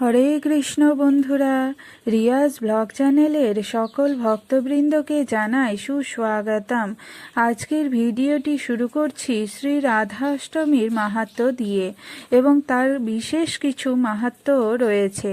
হরে কৃষ্ণ বন্ধুরা, রিয়াজ ব্লগ চ্যানেলের সকল ভক্তবৃন্দকে জানাই সুস্বাগতম। আজকের ভিডিওটি শুরু করছি শ্রী রাধাষ্টমীর মাহাত্ম দিয়ে এবং তার বিশেষ কিছু মাহাত্ম রয়েছে।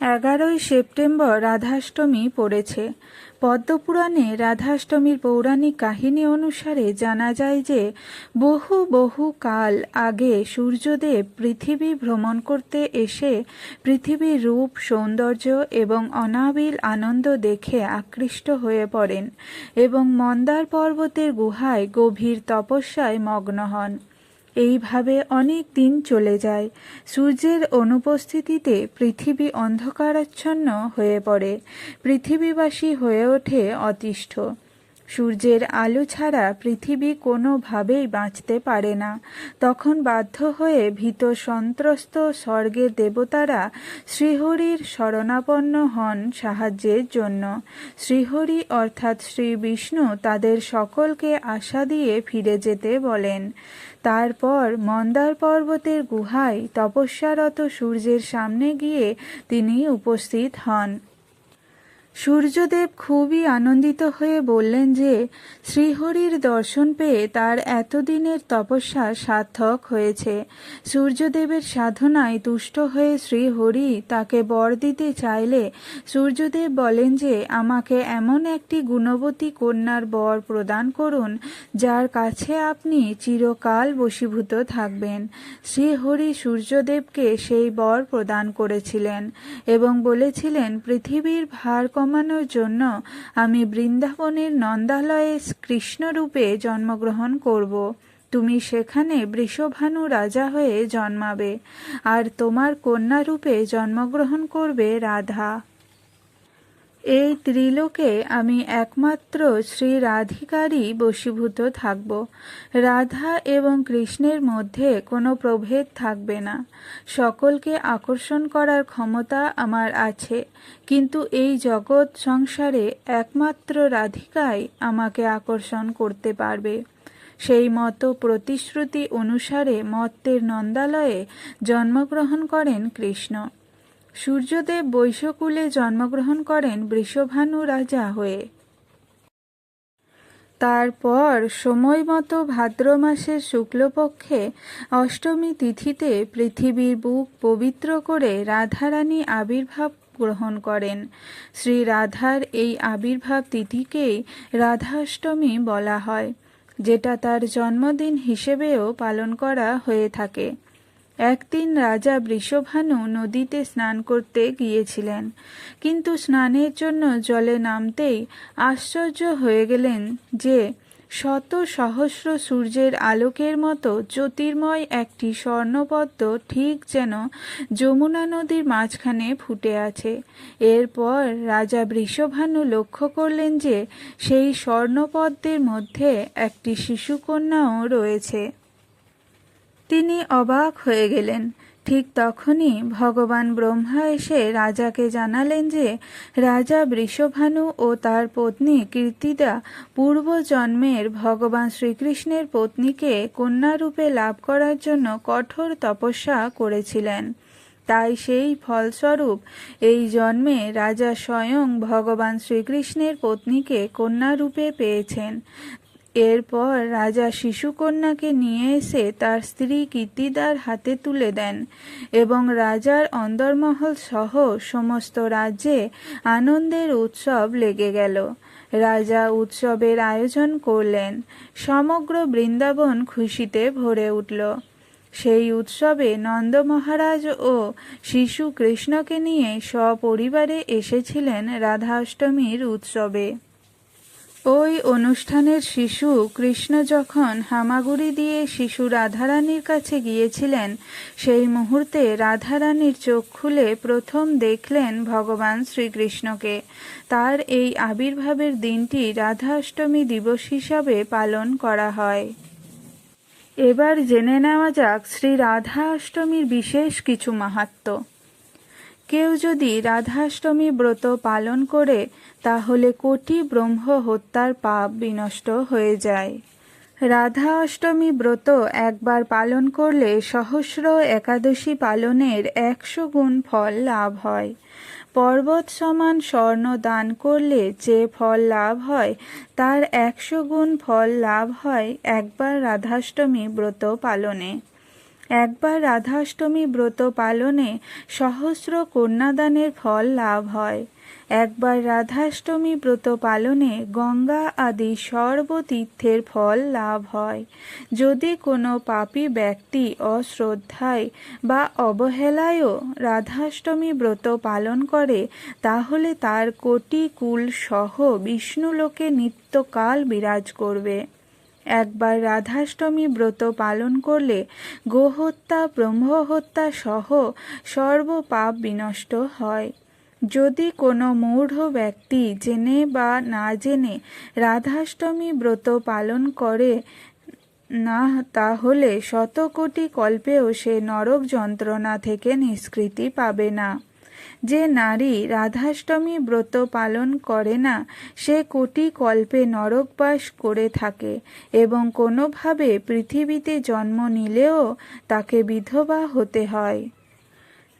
এগারোই সেপ্টেম্বর রাধাষ্টমী পড়েছে। পদ্মপুরাণে রাধাষ্টমীর পৌরাণিক কাহিনী অনুসারে জানা যায় যে, বহু বহু কাল আগে সূর্যদেব পৃথিবী ভ্রমণ করতে এসে পৃথিবীর রূপ, সৌন্দর্য এবং অনাবিল আনন্দ দেখে আকৃষ্ট হয়ে পড়েন এবং মন্দার পর্বতের গুহায় গভীর তপস্যায় মগ্ন হন। এইভাবে অনেক দিন চলে যায়। সূর্যের অনুপস্থিতিতে পৃথিবী অন্ধকারাচ্ছন্ন হয়ে পড়ে। পৃথিবীবাসী হয়ে ওঠে অতিষ্ঠ। সূর্যের আলো ছাড়া পৃথিবী কোনোভাবেই বাঁচতে পারে না। তখন বাধ্য হয়ে ভীত সন্ত্রস্ত স্বর্গের দেবতারা শ্রীহরির শরণাপন্ন হন সাহায্যের জন্য। শ্রীহরি অর্থাৎ শ্রী বিষ্ণু তাদের সকলকে আশা দিয়ে ফিরে যেতে বলেন। তারপর মন্দার পর্বতের গুহায় তপস্যারত সূর্যের সামনে গিয়ে তিনি উপস্থিত হন। সূর্যদেব খুবই আনন্দিত হয়ে বললেন যে, শ্রীহরির দর্শন পেয়ে তার এতদিনের তপস্যা সার্থক হয়েছে। সূর্যদেবের সাধনায় তুষ্ট হয়ে শ্রীহরি তাকে বর দিতে চাইলে সূর্যদেব বলেন যে, আমাকে এমন একটি গুণবতী কন্যার বর প্রদান করুন, যার কাছে আপনি চিরকাল বশীভূত থাকবেন। শ্রীহরি সূর্যদেবকে সেই বর প্রদান করেছিলেন এবং বলেছিলেন, পৃথিবীর ভার কমানোর জন্য আমি বৃন্দাবনের নন্দালয়ে কৃষ্ণরূপে জন্মগ্রহণ করব। তুমি সেখানে বৃষভানু রাজা হয়ে জন্মাবে। আর তোমার কন্যা রূপে জন্মগ্রহণ করবে রাধা। এই ত্রিলোকে আমি একমাত্র শ্রী রাধিকারই বশীভূত থাকব। রাধা এবং কৃষ্ণের মধ্যে কোনো প্রভেদ থাকবে না। সকলকে আকর্ষণ করার ক্ষমতা আমার আছে, কিন্তু এই জগৎ সংসারে একমাত্র রাধিকাই আমাকে আকর্ষণ করতে পারবে। সেই মতো প্রতিশ্রুতি অনুসারে মত্তের নন্দালয়ে জন্মগ্রহণ করেন কৃষ্ণ। সূর্যদেব বৈশকুলে জন্মগ্রহণ করেন বৃষভানু রাজা হয়ে। তারপর সময় মতো ভাদ্র মাসের শুক্লপক্ষে অষ্টমী তিথিতে পৃথিবীর বুক পবিত্র করে রাধারানী আবির্ভাব গ্রহণ করেন। শ্রী রাধার এই আবির্ভাব তিথিকেই রাধাষ্টমী বলা হয়, যেটা তার জন্মদিন হিসেবেও পালন করা হয়ে থাকে। একদিন রাজা বৃষভানু নদীতে স্নান করতে গিয়েছিলেন। কিন্তু স্নানের জন্য জলে নামতেই আশ্চর্য হয়ে গেলেন যে, শত সহস্র সূর্যের আলোকের মতো জ্যোতির্ময় একটি স্বর্ণপদ্ম ঠিক যেন যমুনা নদীর মাঝখানে ফুটে আছে। এরপর রাজা বৃষভানু লক্ষ্য করলেন যে, সেই স্বর্ণপদ্মের মধ্যে একটি শিশুকন্যাও রয়েছে। তিনি অবাক হয়ে গেলেন। ঠিক তখনই ভগবান ব্রহ্মা এসে রাজাকে জানালেন যে, রাজা বৃষভানু ও তার পত্নী কীর্তিদা পূর্বজন্মের ভগবান শ্রীকৃষ্ণের পত্নীকে কন্যারূপে লাভ করার জন্য কঠোর তপস্যা করেছিলেন। তাই সেই ফলস্বরূপ এই জন্মে রাজা স্বয়ং ভগবান শ্রীকৃষ্ণের পত্নীকে কন্যারূপে পেয়েছেন। এরপর রাজা শিশুকন্যাকে নিয়ে এসে তার স্ত্রী কীর্তিদার হাতে তুলে দেন এবং রাজার অন্দরমহল সহ সমস্ত রাজ্যে আনন্দের উৎসব লেগে গেল। রাজা উৎসবের আয়োজন করলেন। সমগ্র বৃন্দাবন খুশিতে ভরে উঠল। সেই উৎসবে নন্দ মহারাজ ও শিশু কৃষ্ণকে নিয়ে সপরিবারে এসেছিলেন রাধাষ্টমীর উৎসবে। ওই অনুষ্ঠানের শিশু কৃষ্ণ যখন হামাগুড়ি দিয়ে শিশু রাধারানীর কাছে গিয়েছিলেন, সেই মুহূর্তে রাধারানীর চোখ খুলে প্রথম দেখলেন ভগবান শ্রীকৃষ্ণকে। তার এই আবির্ভাবের দিনটি রাধাষ্টমী দিবস হিসাবে পালন করা হয়। এবার জেনে নেওয়া যাক শ্রী রাধা অষ্টমীর বিশেষ কিছু মাহাত্ম্য কেউ যদি রাধাষ্টমী ব্রত পালন করে, তাহলে কোটি ব্রহ্ম হত্যার পাপ বিনষ্ট হয়ে যায়। রাধা অষ্টমী ব্রত একবার পালন করলে সহস্র একাদশী পালনের একশো গুণ ফল লাভ হয়। পর্বত সমান স্বর্ণ দান করলে যে ফল লাভ হয়, তার একশো গুণ ফল লাভ হয় একবার রাধাষ্টমী ব্রত পালনে। একবার রাধাষ্টমী ব্রত পালনে সহস্র কন্যাদানের ফল লাভ হয়। একবার রাধাষ্টমী ব্রত পালনে গঙ্গা আদি সর্বতীর্থের ফল লাভ হয়। যদি কোনো পাপী ব্যক্তি অশ্রদ্ধায় বা অবহেলায়ও রাধাষ্টমী ব্রত পালন করে, তাহলে তার কোটি কুল সহ বিষ্ণুলোকে নিত্যকাল বিরাজ করবে। একবার রাধাষ্টমী ব্রত পালন করলে গোহত্যা, ব্রহ্মহত্যা সহ সর্বপাপ বিনষ্ট হয়। যদি কোনো মূঢ় ব্যক্তি জেনে বা না জেনে রাধাষ্টমী ব্রত পালন করে না, তাহলে শতকোটি কল্পেও সে নরক যন্ত্রণা থেকে নিষ্কৃতি পাবে না। যে নারী রাধাষ্টমী ব্রত পালন করে না, সে কোটি কল্পে নরকবাস করে থাকে এবং কোনোভাবে পৃথিবীতে জন্ম নিলেও তাকে বিধবা হতে হয়।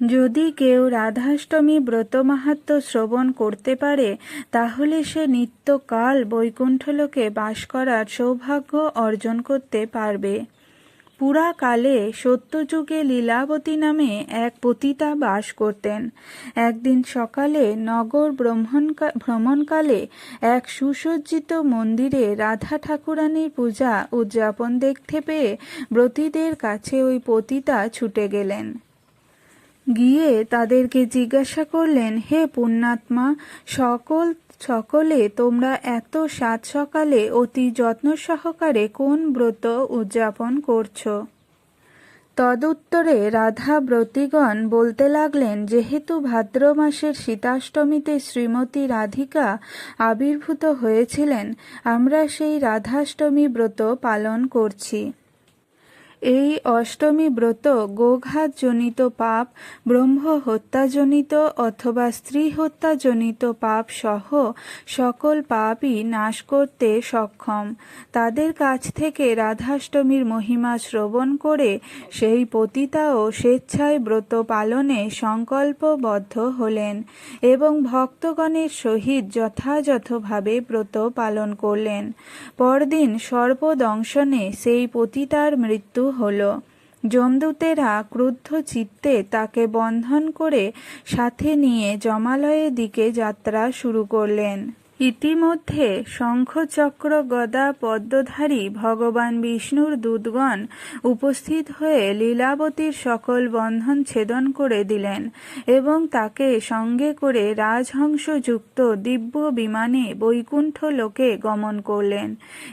যদি কেউ রাধাষ্টমী ব্রত মাহাত্ম শ্রবণ করতে পারে, তাহলে সে নিত্যকাল বৈকুণ্ঠলোকে বাস করার সৌভাগ্য অর্জন করতে পারবে। পুরাকালে সত্যযুগে লীলাবতী নামে এক পতিতা বাস করতেন। একদিন সকালে নগর ভ্রমণকালে এক সুসজ্জিত মন্দিরে রাধা ঠাকুরানীর পূজা উদযাপন দেখতে পেয়ে ব্রতীদের কাছে ওই পতিতা ছুটে গেলেন। গিয়ে তাদেরকে জিজ্ঞাসা করলেন, হে পুণ্যাত্মা, সকল, সকলে তোমরা এত সাত সকালে অতি যত্ন সহকারে কোন ব্রত উদযাপন করছ? তদুত্তরে রাধা ব্রতিগণ বলতে লাগলেন, যেহেতু ভাদ্র মাসের শীতাষ্টমীতে শ্রীমতী রাধিকা আবির্ভূত হয়েছিলেন, আমরা সেই রাধাষ্টমী ব্রত পালন করছি। এই অষ্টমী ব্রত গোঘাতজনিত পাপ ব্রহ্ম হত্যাজনিত অথবা স্ত্রী হত্যাজনিত পাপ সহ সকল পাপই নাশ করতে সক্ষম। তাদের কাছ থেকে রাধাষ্টমীর মহিমা শ্রবণ করে সেই পতিতাও স্বেচ্ছায় ব্রত পালনে সংকল্পবদ্ধ হলেন এবং ভক্তগণের সহিত যথাযথভাবে ব্রত পালন করলেন। পরদিন সর্পদংশনে সেই পতিতার মৃত্যু হল। যমদূতেরা ক্রুদ্ধ চিত্তে তাকে বন্ধন করে সাথে নিয়ে জমালয়ের দিকে যাত্রা শুরু করলেন। ইতিমধ্যে শঙ্খচক্র গদা পদ্মধারী ভগবান বিষ্ণুর দূতগণ উপস্থিত হয়ে লীলাবতীর সকল বন্ধন ছেদন করে দিলেন এবং তাকে সঙ্গে করে রাজহংসযুক্ত দিব্য বিমানে বৈকুণ্ঠ লোকে গমন করলেন।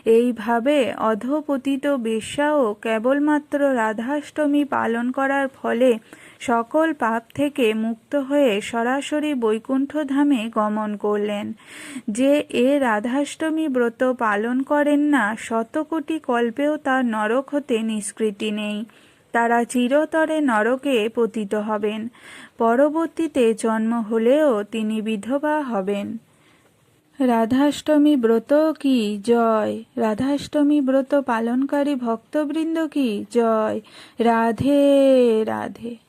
এইভাবে অধপতিত বেশ্যাও কেবলমাত্র রাধাষ্টমী পালন করার ফলে সকল পাপ থেকে মুক্ত হয়ে সরাসরি বৈকুণ্ঠ ধামে গমন করলেন। যে এ রাধাষ্টমী ব্রত পালন করেন না, শতকোটি কল্পেও তার নরক হতে নিষ্কৃতি নেই। তারা চিরতরে নরকে পতিত হবেন। পরবর্তীতে জন্ম হলেও তিনি বিধবা হবেন। রাধাষ্টমী ব্রত কি? জয়। রাধাষ্টমী ব্রত পালনকারী ভক্তবৃন্দ কি? জয়। রাধে রাধে।